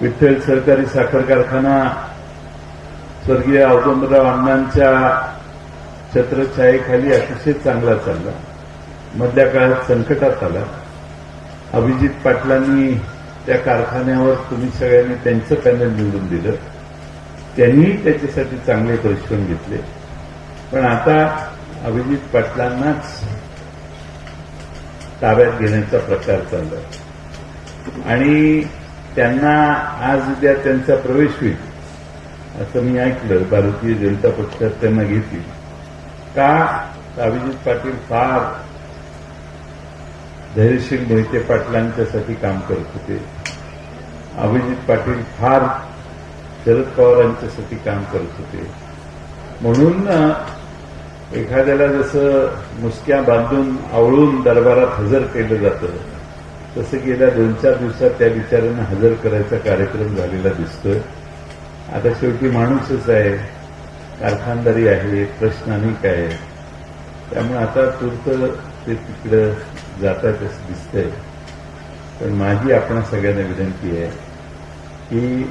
विठ्ठल सहकारी साखर कारखाना स्वर्गीय औदुंबराव अण्णांच्या छत्रछायेखाली अतिशय चांगला चालला. मधल्या काळात संकटात आला. अभिजित पाटलांनी त्या कारखान्यावर तुम्ही सगळ्यांनी त्यांचं पॅनल निवडून दिलं. त्यांनी त्याच्यासाठी चांगले परिश्रम घेतले. पण आता अभिजित पाटलांनाच ताब्यात घेण्याचा प्रकार चालला. आणि त्यांना आज उद्या त्यांचा प्रवेश होईल. असं मी ऐकलं. भारतीय जनता पक्षात त्यांना घेतील. का? अभिजित पाटील फार धैर्यशील मोहिते पाटलांच्यासाठी काम करत होते. अभिजित पाटील फार शरद पवारांच्यासाठी काम करत होते. म्हणून एखाद्याला जसं मुसक्या बांधून आवळून दरबारात हजर केलं जातं तसं गेल्या दोन चार दिवसात त्या विचारांना हजर करायचा कार्यक्रम झालेला दिसतोय. आता शेवटी माणूसच आहे. कारखानदारी आहे प्रश्न अनेक आहे. त्यामुळे आता तूर्त ते तिकडं जातात असं दिसतंय. पण माझी आपण सगळ्यांना विनंती आहे की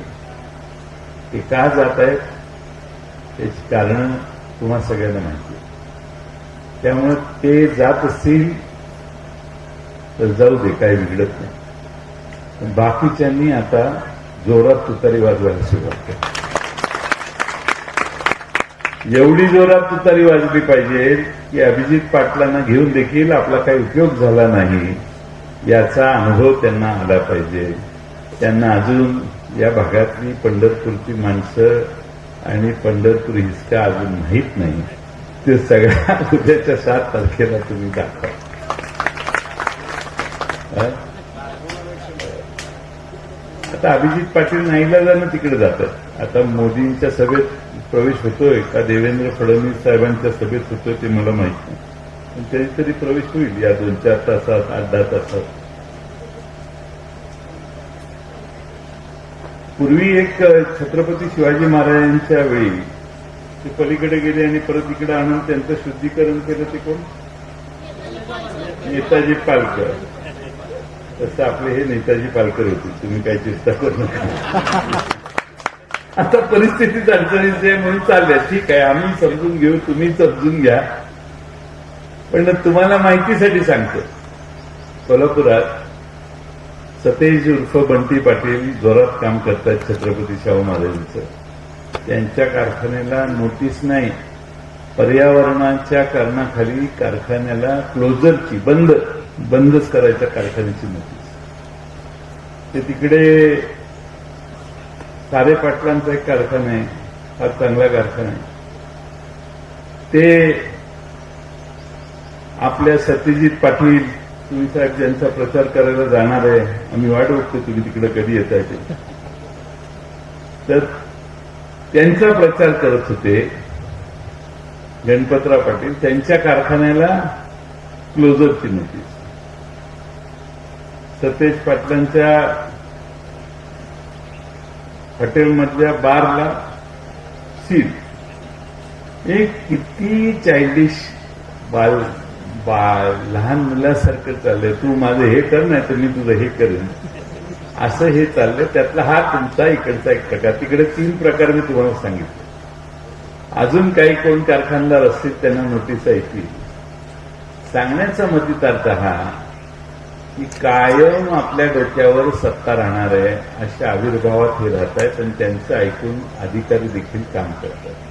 ते का जात आहेत त्याची कारणं तुम्हा सगळ्यांना माहिती त्यामुळे ते जात असतील तर जाऊ दे काही बिघडत नाही. बाकीच्यांनी आता जोरात तुतारी वाजवायला सुरुवात केली. एवढी जोरात तुतारी वाजली पाहिजे की अभिजित पाटलांना घेऊन देखील आपला काही उपयोग झाला नाही याचा अनुभव त्यांना आला पाहिजे. त्यांना अजून या भागातली पंढरपूरची माणसं आणि पंढरपूर हिसका अजून माहीत नाही. ते सगळ्या उद्याच्या सात तारखेला तुम्ही दाखवा. आता अभिजित पाटील नाईला जाणं तिकडे जातात आता मोदींच्या सभेत प्रवेश होतोय का? देवेंद्र फडणवीस साहेबांच्या सभेत होतोय ते मला माहीत नाही. पण तरी प्रवेश होईल या दोन चार तासात आठ दहा तासात. पूर्वी एक छत्रपती शिवाजी महाराजांच्या वेळी ते पलीकडे गेले आणि परत इकडे आणून त्यांचं शुद्धीकरण केलं ते कोण? नेताजी पालकर. तसं आपले हे नेताजी पालकर होते. तुम्ही काही चिंता करू नका. आता परिस्थितीत अडचणीच आहे म्हणून चालल्या. ठीक आहे आम्ही समजून घेऊ तुम्ही समजून घ्या. पण तुम्हाला माहितीसाठी सांगतो. कोल्हापुरात सतेज उर्फ बंटी पाटील जोरात काम करतात छत्रपती शाहू महाराजांचं. त्यांच्या कारखान्याला नोटीस नाही. पर्यावरणाच्या कारणाखाली कारखान्याला क्लोजरची बंद. बंदच करायच्या कारखान्याची नोटीस. ते तिकडे सारे पाटलांचा एक कारखाना आहे हा चांगला कारखाना आहे. ते आपल्या सत्यजित पाटील तुम्ही साहेब ज्यांचा प्रचार करायला जाणार आहे आम्ही वाट बघतो तुम्ही तिकडे कधी येताय आहे तर त्यांचा प्रचार करत होते गणपतराव पाटील त्यांच्या कारखान्याला क्लोजरची नोटीस. सतेज पाटलांच्या हॉटेलमधल्या बारला सीट एक किती चायल्डिश बाल बाळ लहान मुलासारखं चाललंय. तू माझं हे कर नाही तर मी तुझं हे करेन. असं हे चाललंय. त्यातला हा तुमचा इकडचा एक प्रकार. तिकडे तीन प्रकार मी तुम्हाला सांगितले. अजून काही कोण कारखानदार असतील त्यांना नोटीस ऐकली सांगण्याचा मतितार्थ हा की कायम आपल्या डोक्यावर सत्ता राहणार आहे अशा आविर्भावात हे राहत आहेत आणि त्यांचं ऐकून अधिकारी देखील काम करतात.